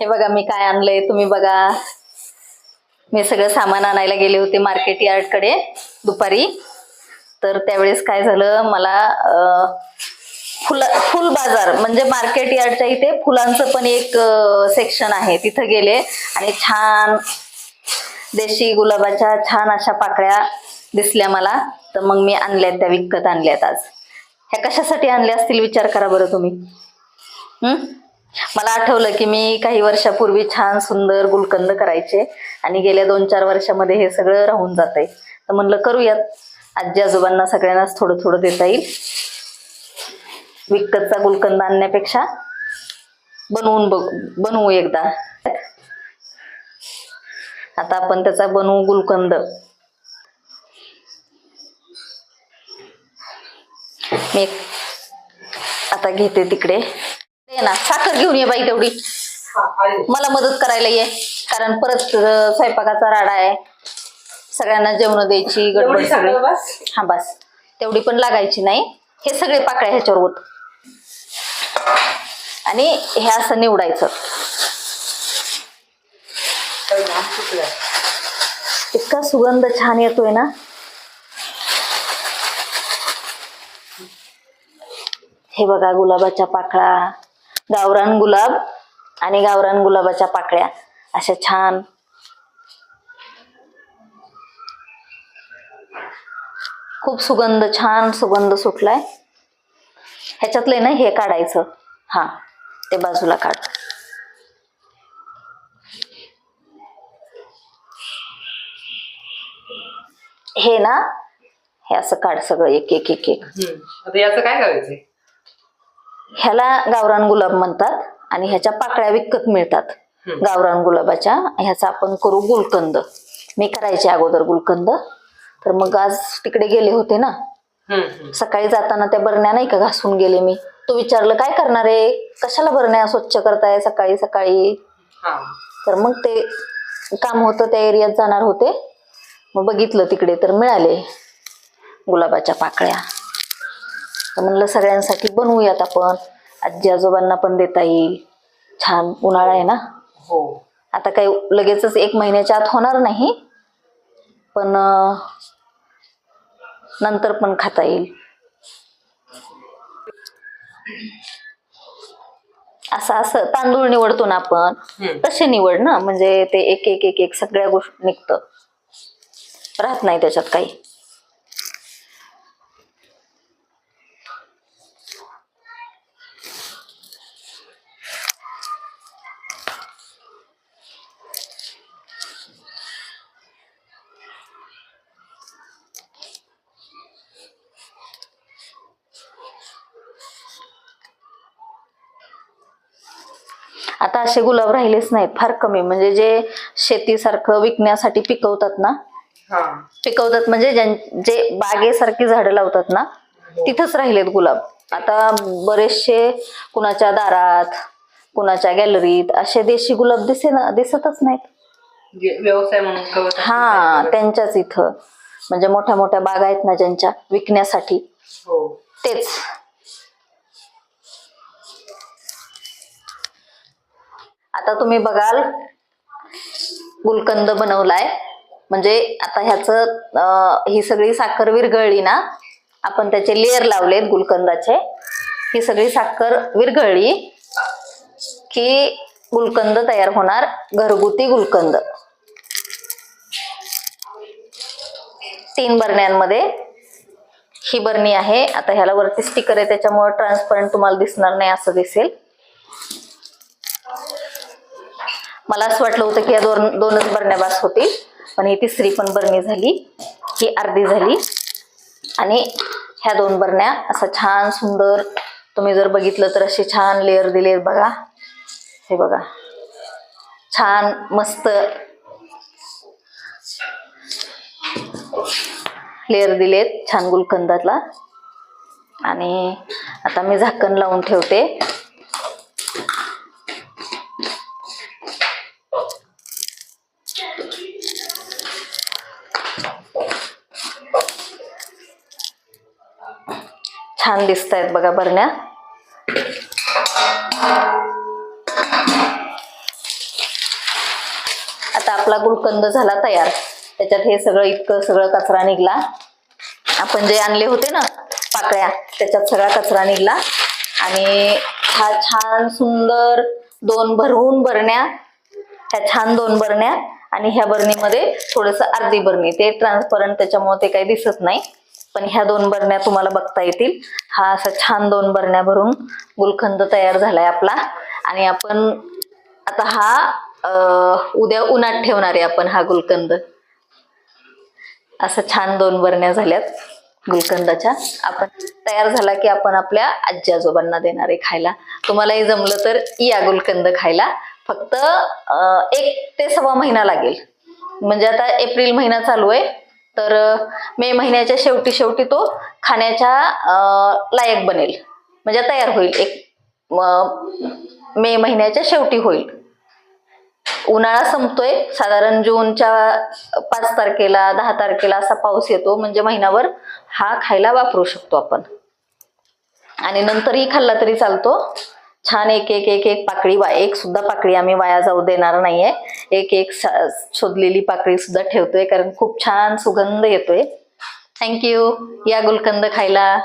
हे बघा मी काय आणलंय? तुम्ही बघा. मी सगळं सामान आणायला गेले होते मार्केट यार्डकडे दुपारी. तर त्यावेळेस काय झालं मला अं, फुल फुल बाजार म्हणजे मार्केट यार्डच्या इथे फुलांचं पण एक सेक्शन आहे. तिथं गेले आणि छान देशी गुलाबाच्या छान अशा पाकळ्या दिसल्या मला. तर मग मी आणल्यात त्या विकत आणल्यात आज. ह्या कशासाठी आणल्या असतील? विचार करा बरं तुम्ही. मला आठवलं की मी काही वर्षापूर्वी छान सुंदर गुलकंद करायचे आणि गेल्या दोन चार वर्षामध्ये हे सगळं राहून जात आहे तर म्हणलं करूयात. आजी आजोबांना सगळ्यांनाच थोडं थोडं देता येईल. विकतचा गुलकंद आणण्यापेक्षा बनवून बघ बनवू एकदा. आता आपण त्याचा बनवू गुलकंद. मी आता घेते तिकडे. ये ना साखर घेऊन ये बाई तेवढी. मला मदत करायला ये कारण परत अं, स्वयंपाकाचा राडा आहे. सगळ्यांना जेवण द्यायची गडबड एवढी सगळी सगळं. बस? हा बस. तेवढी पण लागायची नाही. हे सगळे पाकळ्या ह्याच्यावर होत. आणि हे असं निवडायचं. परिणाम चुकला इतका सुगंध छान येतोय ना. हे बघा गुलाबाच्या पाकळ्या. गावरान गुलाब आणि गावरान गुलाबाच्या पाकळ्या. अशा छान. खूप सुगंध छान सुगंध सुटलाय. ह्याच्यातले ना हे काढायचं. हा ते बाजूला काढ. हे ना हे असं काढ सगळं एक एक एक एक. याचं काय करायचंय? ह्याला गावरान गुलाब म्हणतात आणि ह्याच्या पाकळ्या विकत मिळतात. गावरान गुलाबाच्या. ह्याचा आपण करू गुलकंद. मी करायचे अगोदर गुलकंद. तर मग आज तिकडे गेले होते ना. सकाळी जाताना त्या बरण्या नाही का घासून गेले मी. तो विचारलं काय करणार आहे? कशाला बरण्या स्वच्छ करताय सकाळी सकाळी? तर मग ते काम होतं त्या एरियात जाणार होते. मग बघितलं तिकडे तर मिळाले गुलाबाच्या पाकळ्या. तर म्हणलं सगळ्यांसाठी बनवूयात आपण. आजी आजोबांना पण देता येईल. छान उन्हाळा आहे ना? हो. आता काही लगेचच एक महिन्याच्या आत होणार नाही पण नंतर पण खाता येईल. असं असं तांदूळ निवडतो ना आपण. तसे निवड ना म्हणजे ते एक एक एक एक सगळ्या गोष्टी निघतं. राहत नाही त्याच्यात काही. आता असे गुलाब राहिलेच नाहीत फार कमी. म्हणजे जे शेतीसारखं विकण्यासाठी पिकवतात ना हा. पिकवतात म्हणजे जे बागेसारखी झाडं लावतात ना तिथंच राहिलेत गुलाब. आता बरेचसे कुणाच्या दारात कुणाच्या गॅलरीत असे देशी गुलाब दिसे ना दिसतच नाहीत. व्यवसाय म्हणून हा. त्यांच्याच इथं. म्हणजे मोठ्या मोठ्या बागा आहेत ना ज्यांच्या विकण्यासाठी. हो. तेच. आता तुम्ही बघाल गुलकंद बनवलाय. म्हणजे आता ह्याचं ही सगळी साखर विरघळली ना आपण त्याचे लेअर लावलेत गुलकंदाचे. ही सगळी साखर विरघळली की गुलकंद तयार होणार घरगुती गुलकंद. तीन बरण्यांमध्ये ही बरणी आहे. आता ह्याला वरती स्टिकर आहे त्याच्यामुळे ट्रान्सपरंट तुम्हाला दिसणार नाही असं दिसेल. मला असं वाटलं होतं की या दोन दोनच बरण्या बास होतील. पण ही तिसरी पण बरणी झाली. ही अर्धी झाली. आणि ह्या दोन बरण्या असं छान सुंदर तुम्ही जर बघितलं तर असे छान लेअर दिले बघा. हे बघा. छान मस्त लेअर दिलेत छान गुलकंदातला. आणि आता मी झाकण लावून ठेवते. छान दिसत आहेत बघा बरण्या. आता आपला गुलकंद झाला तयार. त्याच्यात हे सगळं इतकं सगळं कचरा निघला. आपण जे आणले होते ना पाकळ्या त्याच्यात सगळा कचरा निघला. आणि हा छान सुंदर दोन भरवून बरण्या ह्या छान दोन बरण्या. आणि ह्या बरणीमध्ये थोडस अर्धी बरणी. ते ट्रान्सपरंट त्याच्यामुळे ते काही दिसत नाही. पण ह्या दोन बरण्या तुम्हाला बघता येतील. हा असा छान दोन बरण्या भरून गुलखंद तयार झालाय आपला. आणि आपण आता हा उद्या उन्हात ठेवणार आहे आपण हा गुलकंद असं छान दोन बरण्या झाल्यात गुलकंदाच्या आपण तयार झाला की आपण आपल्या आजी आजोबांना देणार आहे खायला. तुम्हालाही जमलं तर या गुलकंद खायला. फक्त एक ते सव्वा महिना लागेल. म्हणजे आता एप्रिल महिना चालू आहे. तर मे महिन्याच्या शेवटी शेवटी तो खाण्याच्या लायक बनेल. म्हणजे तयार होईल. एक मे महिन्याच्या शेवटी होईल. उन्हाळा संपतोय. साधारण जूनच्या पाच तारखेला दहा तारखेला असा पाऊस येतो. म्हणजे महिनाभर हा खायला वापरू शकतो आपण. आणि नंतरही खाल्ला तरी चालतो. छान एक एक एक एक पाकळी वा एक सुद्धा पाकळी आम्ही वाया जाऊ देणार नाहीये. एक एक सा- शोधलेली पाकळी सुद्धा ठेवतोय कारण खूप छान सुगंध येतोय. थँक्यू या गुलकंद खायला.